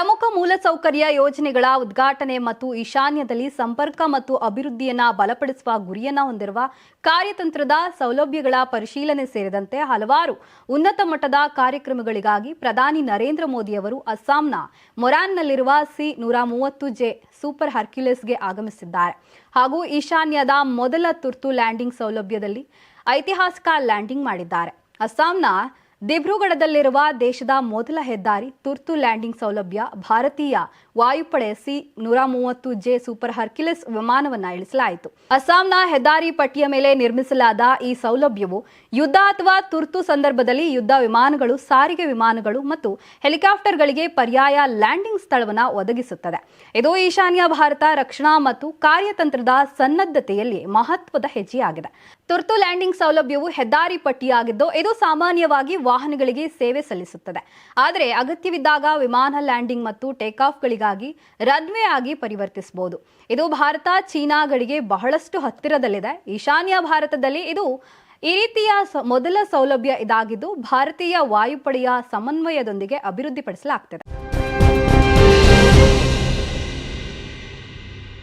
ಪ್ರಮುಖ ಮೂಲಸೌಕರ್ಯ ಯೋಜನೆಗಳ ಉದ್ಘಾಟನೆ ಮತ್ತು ಈಶಾನ್ಯದಲ್ಲಿ ಸಂಪರ್ಕ ಮತ್ತು ಅಭಿವೃದ್ಧಿಯನ್ನು ಬಲಪಡಿಸುವ ಗುರಿಯನ್ನ ಹೊಂದಿರುವ ಕಾರ್ಯತಂತ್ರದ ಸೌಲಭ್ಯಗಳ ಪರಿಶೀಲನೆ ಸೇರಿದಂತೆ ಹಲವಾರು ಉನ್ನತ ಮಟ್ಟದ ಕಾರ್ಯಕ್ರಮಗಳಿಗಾಗಿ ಪ್ರಧಾನಿ ನರೇಂದ್ರ ಮೋದಿ ಅವರು ಅಸ್ಸಾಂನ ಮೊರಾನ್ನಲ್ಲಿರುವ ಸಿ ನೂರ ಮೂವತ್ತು ಜೆ ಸೂಪರ್ ಹರ್ಕ್ಯುಲಸ್ಗೆ ಆಗಮಿಸಿದ್ದಾರೆ. ಹಾಗೂ ಈಶಾನ್ಯದ ಮೊದಲ ತುರ್ತು ಲ್ಯಾಂಡಿಂಗ್ ಸೌಲಭ್ಯದಲ್ಲಿ ಐತಿಹಾಸಿಕ ಲ್ಯಾಂಡಿಂಗ್ ಮಾಡಿದ್ದಾರೆ. ಅಸ್ಸಾಂನ ದಿಬ್ರುಗಢದಲ್ಲಿರುವ ದೇಶದ ಮೊದಲ ಹೆದ್ದಾರಿ ತುರ್ತು ಲ್ಯಾಂಡಿಂಗ್ ಸೌಲಭ್ಯ ಭಾರತೀಯ ವಾಯುಪಡೆ ಸಿ ನೂರ ಮೂವತ್ತು ಜೆ ಸೂಪರ್ ಹರ್ಕ್ಯುಲಸ್ ವಿಮಾನವನ್ನು ಇಳಿಸಲಾಯಿತು. ಅಸ್ಸಾಂನ ಹೆದ್ದಾರಿ ಪಟ್ಟಿಯ ಮೇಲೆ ನಿರ್ಮಿಸಲಾದ ಈ ಸೌಲಭ್ಯವು ಯುದ್ಧ ಅಥವಾ ತುರ್ತು ಸಂದರ್ಭದಲ್ಲಿ ಯುದ್ಧ ವಿಮಾನಗಳು, ಸಾರಿಗೆ ವಿಮಾನಗಳು ಮತ್ತು ಹೆಲಿಕಾಪ್ಟರ್ಗಳಿಗೆ ಪರ್ಯಾಯ ಲ್ಯಾಂಡಿಂಗ್ ಸ್ಥಳವನ್ನು ಒದಗಿಸುತ್ತದೆ. ಇದು ಈಶಾನ್ಯ ಭಾರತ ರಕ್ಷಣಾ ಮತ್ತು ಕಾರ್ಯತಂತ್ರದ ಸನ್ನದ್ಧತೆಯಲ್ಲಿ ಮಹತ್ವದ ಹೆಜ್ಜೆಯಾಗಿದೆ. ತುರ್ತು ಲ್ಯಾಂಡಿಂಗ್ ಸೌಲಭ್ಯವು ಹೆದ್ದಾರಿ ಪಟ್ಟಿಯಾಗಿದ್ದು, ಇದು ಸಾಮಾನ್ಯವಾಗಿ ವಾಹನಗಳಿಗೆ ಸೇವೆ ಸಲ್ಲಿಸುತ್ತದೆ. ಆದರೆ ಅಗತ್ಯವಿದ್ದಾಗ ವಿಮಾನ ಲ್ಯಾಂಡಿಂಗ್ ಮತ್ತು ಟೇಕ್ ಆಫ್ಗಳಿಗಾಗಿ ರನ್ವೇ ಆಗಿ ಪರಿವರ್ತಿಸಬಹುದು. ಇದು ಭಾರತ ಚೀನಾಗಳಿಗೆ ಬಹಳಷ್ಟು ಹತ್ತಿರದಲ್ಲಿದೆ. ಈಶಾನ್ಯ ಭಾರತದಲ್ಲಿ ಇದು ಈ ರೀತಿಯ ಮೊದಲ ಸೌಲಭ್ಯ ಇದಾಗಿದ್ದು, ಭಾರತೀಯ ವಾಯುಪಡೆಯ ಸಮನ್ವಯದೊಂದಿಗೆ ಅಭಿವೃದ್ಧಿಪಡಿಸಲಾಗ್ತಿದೆ.